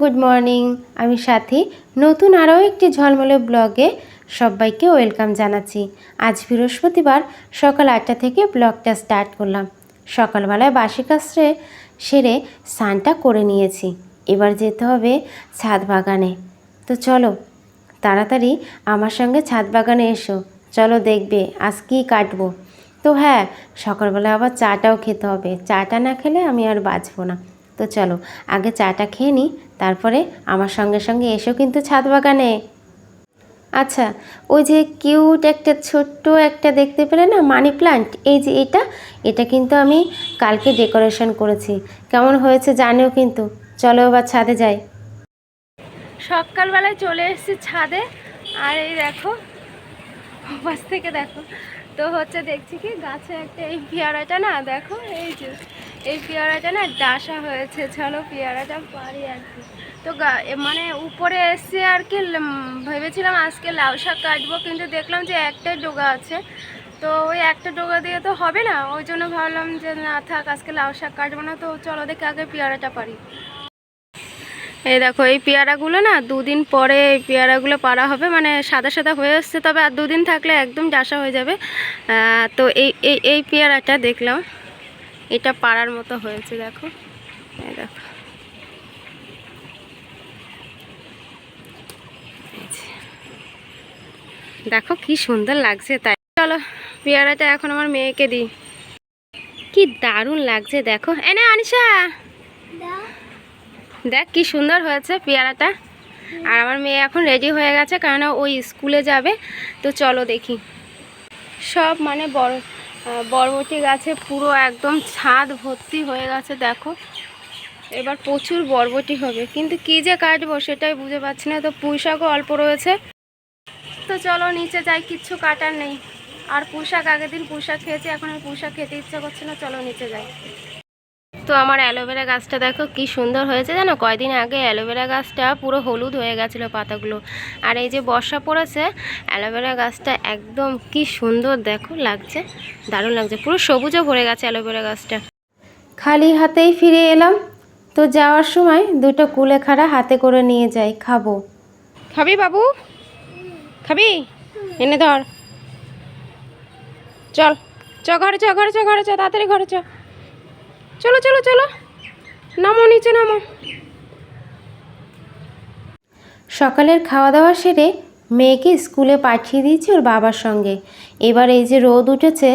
Good morning. আমি সাথী। নতুন আরও একটি ঝলমলে ব্লগে সবাইকে ওয়েলকাম জানাচ্ছি। আজ বৃহস্পতিবার সকাল আটটা থেকে ব্লগটা স্টার্ট করলাম। সকালবেলায় বাসি কাজে সেরে স্নানটা করে নিয়েছি। এবার যেতে হবে ছাদ বাগানে। তো চলো, তাড়াতাড়ি আমার সঙ্গে ছাদ বাগানে এসো। চলো দেখবে আজ কী কাটবো। তো হ্যাঁ সকালবেলা আবার চাটাও খেতে হবে। চাটা না খেলে আমি আর বাঁচবো না। তো চলো, আগে চাটা খেয়ে নিই তারপরে আমার সঙ্গে সঙ্গে এসো কিন্তু ছাদ বাগানে। আচ্ছা ওই যে কিউট একটা ছোট্ট একটা দেখতে পেলে না, মানি প্লান্ট, এই যে এটা এটা কিন্তু আমি কালকে ডেকোরেশন করেছি। কেমন হয়েছে জানেও কিন্তু। চলো এবার ছাদে যাই। সকালবেলায় চলে এসেছি ছাদে, আর এই দেখো থেকে দেখো। তো হচ্ছে দেখছি কি, গাছে একটা এই পেয়ারাটা না, দেখো, এই যে এই পেয়ারাটা না ডাসা হয়েছে, চলো পেয়ারাটা পারি আর কি। তো মানে উপরে এসে আর কি ভেবেছিলাম আজকে লাউ শাক কাটবো, কিন্তু দেখলাম যে একটাই ডোগা আছে। তো ওই একটা ডোগা দিয়ে তো হবে না, ওই জন্য ভাবলাম যে না থাক, আজকে লাউ শাক কাটবো না, তো চলো দেখে আগে পেয়ারাটা পারি। এই দেখো, এই পেয়ারাগুলো না দুদিন পরে এই পেয়ারাগুলো পারা হবে মানে সাদা সাদা হয়ে আসছে, তবে আর দুদিন থাকলে একদম ডাসা হয়ে যাবে। তো এই এই পেয়ারাটা দেখলাম। এটা পাড়ার মতো হয়েছে, দেখো। দেখো। দেখো কি সুন্দর লাগছে তাই। চলো, পেয়ারাটা এখন আমার মেয়েকে দিই। কি দারুণ লাগছে, দেখো। এনে আনিশা। দেখ কি সুন্দর হয়েছে পেয়ারাটা। আর আমার মেয়ে এখন রেডি হয়ে গেছে কারণ ওই স্কুলে যাবে। তো চলো দেখি। সব মানে বড় বরবটি গাছে পুরো একদম ছাদ ভর্তি হয়ে গেছে, দেখো। এবার প্রচুর বরবটি হবে। কিন্তু কি যে কাটবো সেটাই বুঝে পাচ্ছি না। তো পুঁইশাকও অল্প রয়েছে। তো চলো, নিচে যাই, কিচ্ছু কাটার নেই। আর পুঁশাক আগের দিন পুঁশাক খেয়েছি, এখন আর পুঁশাক খেতে ইচ্ছা করছে না। চলো, নিচে যাই। তো আমার অ্যালোভেরা গাছটা দেখো কি সুন্দর হয়েছে জানো? কয়দিন আগে অ্যালোভেরা গাছটা পুরো হলুদ হয়ে গেছিল পাতাগুলো। আর এই যে বর্ষা পড়েছে, অ্যালোভেরা গাছটা একদম কি সুন্দর দেখো লাগছে, দারুণ লাগছে। পুরো সবুজে ভরে গেছে অ্যালোভেরা গাছটা। খালি হাতেই ফিরে এলাম, তো যাওয়ার সময় দুটো কুলেখাড়া হাতে করে নিয়ে যাই, খাব। খাবি বাবু? খাবি? এনে ধর। চল, চ ঘরে চ ঘরে চ ঘরে চ, তাড়াতাড়ি ঘরে চ। চলো চলো চলো। নামো, নিচে নামো। সকালের খাওয়া দাওয়া সেরে মেয়েকে স্কুলে পাঠিয়ে দিয়েছি ওর বাবার সঙ্গে। এবার এই যে রোদ উঠেছে,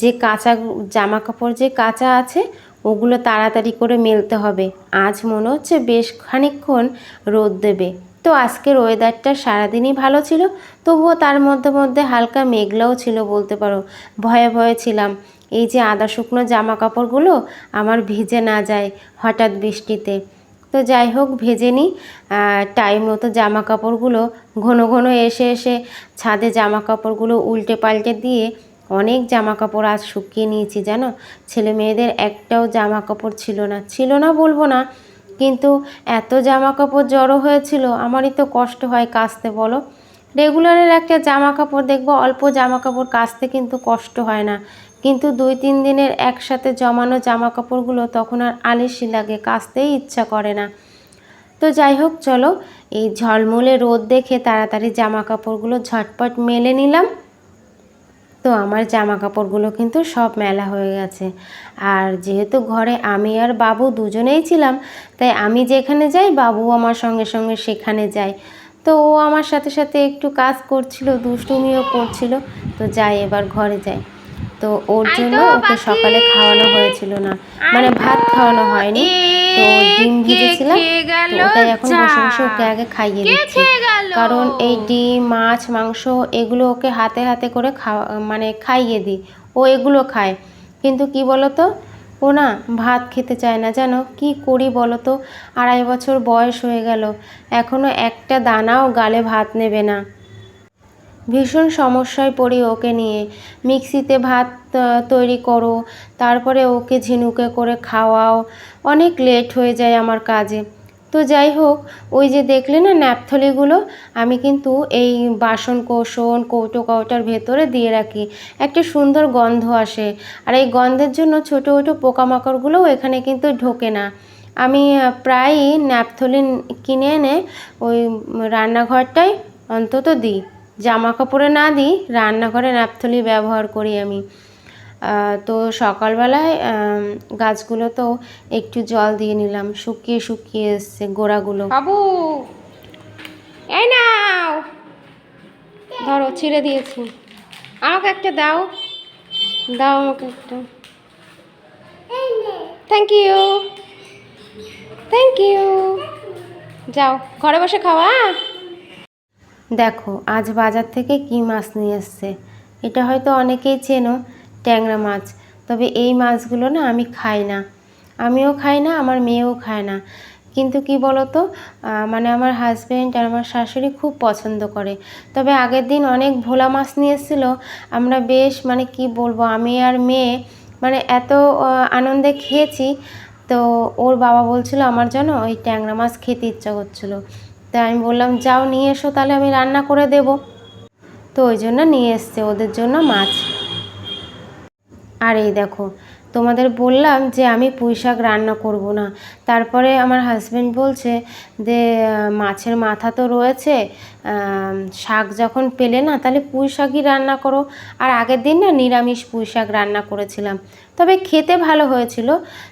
যে কাঁচা জামা কাপড় যে কাঁচা আছে, ওগুলো তাড়াতাড়ি করে মেলতে হবে। আজ মনে হচ্ছে বেশ খানিকক্ষণ রোদ দেবে। তো আজকের ওয়েদারটা সারাদিনই ভালো ছিল, তবুও তার মধ্যে মধ্যে হালকা মেঘলাও ছিল বলতে পারো। ভয়ে ভয়ে ছিলাম। এই যে আদা শুকনো জামা কাপড়গুলো আমার ভিজে না যায় হঠাৎ বৃষ্টিতে। তো যাই হোক, ভেজে নিই। টাইম মতো জামা কাপড়গুলো ঘন ঘন এসে এসে ছাদে জামা কাপড়গুলো উল্টে পাল্টে দিয়ে অনেক জামা কাপড় আজ শুকিয়ে নিয়েছি, জানো? ছেলে মেয়েদের একটাও জামা কাপড় ছিল না। ছিল না বলব না, কিন্তু এত জামা কাপড় জড়ো হয়েছিল, আমারই তো কষ্ট হয় কাচতে, বলো? রেগুলারের একটা জামা কাপড় দেখব, অল্প জামা কাপড় কাচতে কিন্তু কষ্ট হয় না। কিন্তু দুই তিন দিনের একসাথে জমানো জামা কাপড়গুলো তখন আর আলিশি লাগে, কাচতেই ইচ্ছা করে না। তো যাই হোক, চলো এই ঝলমলে রোদ দেখে তাড়াতাড়ি জামা কাপড়গুলো ঝটপট মেলে নিলাম। তো আমার জামা কাপড়গুলো কিন্তু সব মেলা হয়ে গেছে। আর যেহেতু ঘরে আমি আর বাবু দুজনেই ছিলাম, তাই আমি যেখানে যাই বাবু আমার সঙ্গে সঙ্গে সেখানে যায়। তো ও আমার সাথে সাথে একটু কাজ করছিল দুষ্টুমিও করছিল তো যাই এবার ঘরে যাই। তো ওর জন্য ওকে সকালে খাওয়ানো হয়েছিল না। মানে ভাত খাওয়ানো হয়নি তো ডিম ভেজেছিলাম তো ওটাই এখন বসে বসে ওকে আগে খাইয়ে দিচ্ছি। কারণ এই ডিম মাছ মাংস এগুলো ওকে হাতে হাতে করে খাওয়া মানে খাইয়ে দিই। ও এগুলো খায়। কিন্তু কি বলতো ও না ভাত খেতে চায় না, জানো? কি করি বলো তো? আড়াই বছর বয়স হয়ে গেল। এখনও একটা দানাও গালে ভাত নেবে না। ভীষণ সমস্যায় পড়ি ওকে নিয়ে। মিক্সিতে ভাত তৈরি করো, তারপরে ওকে ঝিনুকে করে খাওয়াও। অনেক লেট হয়ে যায় আমার কাজে। যাই হোক, ওই যে দেখলে না ন্যাপথলিগুলো, আমি কিন্তু এই বাসন কোসন কৌটো কৌটার ভেতরে দিয়ে রাখি। একটা সুন্দর গন্ধ আসে। আর এই গন্ধের জন্য ছোটো ছোটো পোকামাকড়গুলোও এখানে কিন্তু ঢোকে না। আমি প্রায়ই ন্যাপথলিন কিনে এনে ওই রান্নাঘরটাই অন্তত দিই। জামা কাপড়ে না দিই, রান্নাঘরে ন্যাপথলি ব্যবহার করি আমি। তো সকালবেলায় গাছগুলো তো একটু জল দিয়ে নিলাম। শুকিয়ে শুকিয়ে এসছে গোড়াগুলো। বাবু এই নাও। ধরো ছিঁড়ে দিয়েছি। আমাকে একটা দাও। দাও আমাকে একটা। থ্যাংক ইউ থ্যাংক ইউ যাও ঘরে বসে খাওয়া দেখো আজ বাজার থেকে কি মাছ নিয়ে এসছে। এটা হয়তো অনেকেই চেনো ট্যাংরা মাছ। তবে এই মাছগুলো না আমি খাই না। আমিও খাই না, আমার মেয়েও খায় না। কিন্তু কি বলতো মানে আমার হাজব্যান্ড আর আমার শাশুড়ি খুব পছন্দ করে। তবে আগের দিন অনেক ভোলা মাছ নিয়ে এসেছিল আমরা বেশ মানে কি বলব, আমি আর মেয়ে মানে এত আনন্দে খেয়েছি। তো ওর বাবা বলছিল, আমার যেন ওই ট্যাংরা মাছ খেতে ইচ্ছা করছিল। তাই আমি বললাম, যাও নিয়ে এসো, তাহলে আমি রান্না করে দেব। তো ওই জন্য নিয়ে এসছে, ওদের জন্য মাছ। আর এই দেখো, তোমাদের বললাম যে আমি পুঁই শাক রান্না করব না। তারপরে আমার হাজব্যান্ড বলছে যে মাছের মাথা তো রয়েছে শাক যখন পেলে না, তাহলে পুঁই শাকই রান্না করো। আর আগের দিন না নিরামিষ পুঁই শাক রান্না করেছিলাম। তবে খেতে ভালো হয়েছিল,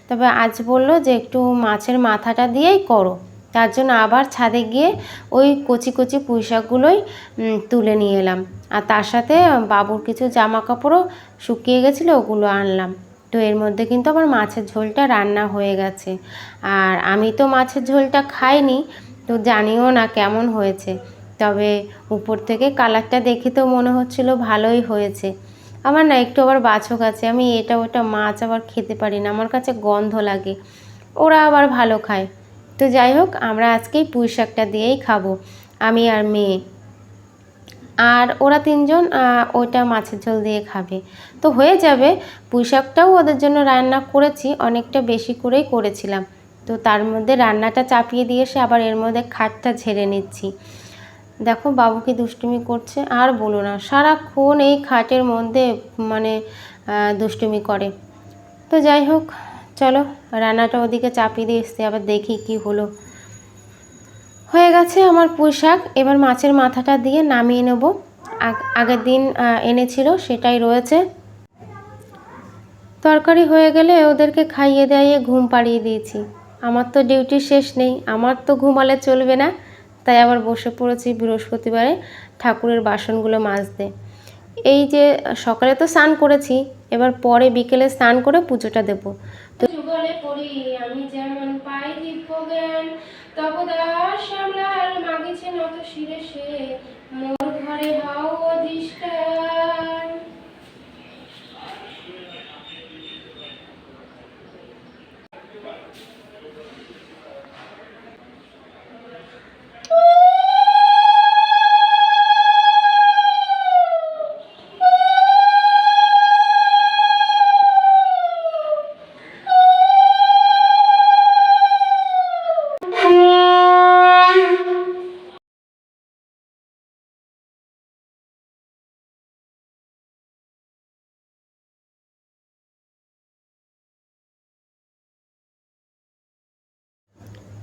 তবে আজ বলল যে একটু মাছের মাথাটা দিয়েই করো। তার জন্য আবার ছাদে গিয়ে ওই কচি কচি পুঁই শাকগুলোই উম, তুলে নিয়ে এলাম। আর তার সাথে বাবুর কিছু জামা কাপড়ও শুকিয়ে গেছিল ওগুলো আনলাম। তো এর মধ্যে কিন্তু আমার মাছের ঝোলটা রান্না হয়ে গেছে। আর আমি তো মাছের ঝোলটা খাইনি তো জানিও না কেমন হয়েছে। তবে উপর থেকে কালারটা দেখে তো মনে হচ্ছিল ভালোই হয়েছে। আমার না একটু আবার বাছক আছে আমি এটা ওটা মাছ আবার খেতে পারি না আমার কাছে গন্ধ লাগে। ওরা আবার ভালো খায়। তো যাই হোক, আমরা আজকেই পুঁই শাকটা দিয়েই খাব, আমি আর মেয়ে। আর ওরা তিনজন ওইটা মাছের ঝোল দিয়ে খাবে। তো হয়ে যাবে, পুঁই শাকটাও ওদের জন্য রান্না করেছি, অনেকটা বেশি করেই করেছিলাম। তো তার মধ্যে রান্নাটা চাপিয়ে দিয়ে এসে আবার এর মধ্যে খাটটা ঝেড়ে নিচ্ছি। দেখো, বাবু কি দুষ্টুমি করছে, আর বলো না, সারাক্ষণ এই খাটের মধ্যে মানে দুষ্টুমি করে। তো যাই হোক চলো, রান্নাটা ওদিকে চাপিয়ে দিয়ে এসছি, আবার দেখি কি হলো। হয়ে গেছে আমার পুঁই শাক, এবার মাছের মাথাটা দিয়ে নামিয়ে নেব। আগ- আগের দিন এনেছিল, সেটাই রয়েছে। তরকারি হয়ে গেলে ওদেরকে খাইয়ে দাইয়ে ঘুম পাড়িয়ে দিয়েছি। আমার তো ডিউটি শেষ নেই, আমার তো ঘুমালে চলবে না। তাই আবার বসে পড়েছি বৃহস্পতিবারে ঠাকুরের বাসনগুলো মাজতে। এই যে সকালে তো স্নান করেছি, এবার পরে বিকেলে স্নান করে পুজোটা দেব। পড়ি আমি যেমন পাই দিব্য জ্ঞান তব দাস শ্যামলাল মাগিছে নত শিরে সে মোর ঘরে হও অধিষ্ঠান।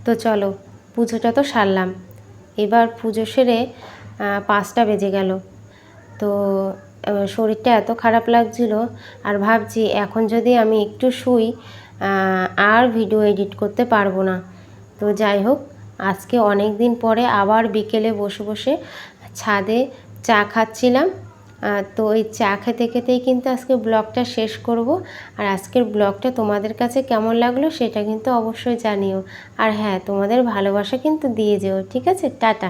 তো চলো, পুজোটা তো সারলাম। এবার পুজো সেরে পাঁচটা বেজে গেল। তো শরীরটা এত খারাপ লাগছিল, আর ভাবছি এখন যদি আমি একটু শুই আর ভিডিও এডিট করতে পারব না। তো যাই হোক, আজকে অনেক দিন পরে আবার বিকেলে বসে বসে ছাদে চা খাচ্ছিলাম। তো এই চা খেতে খেতেই কিন্তু আজকে ব্লগটা শেষ করব। আর আজকের ব্লগটা তোমাদের কাছে কেমন লাগল সেটা কিন্তু অবশ্যই জানিও। আর হ্যাঁ তোমাদের ভালোবাসা কিন্তু দিয়ে যেও, ঠিক আছে? টাটা।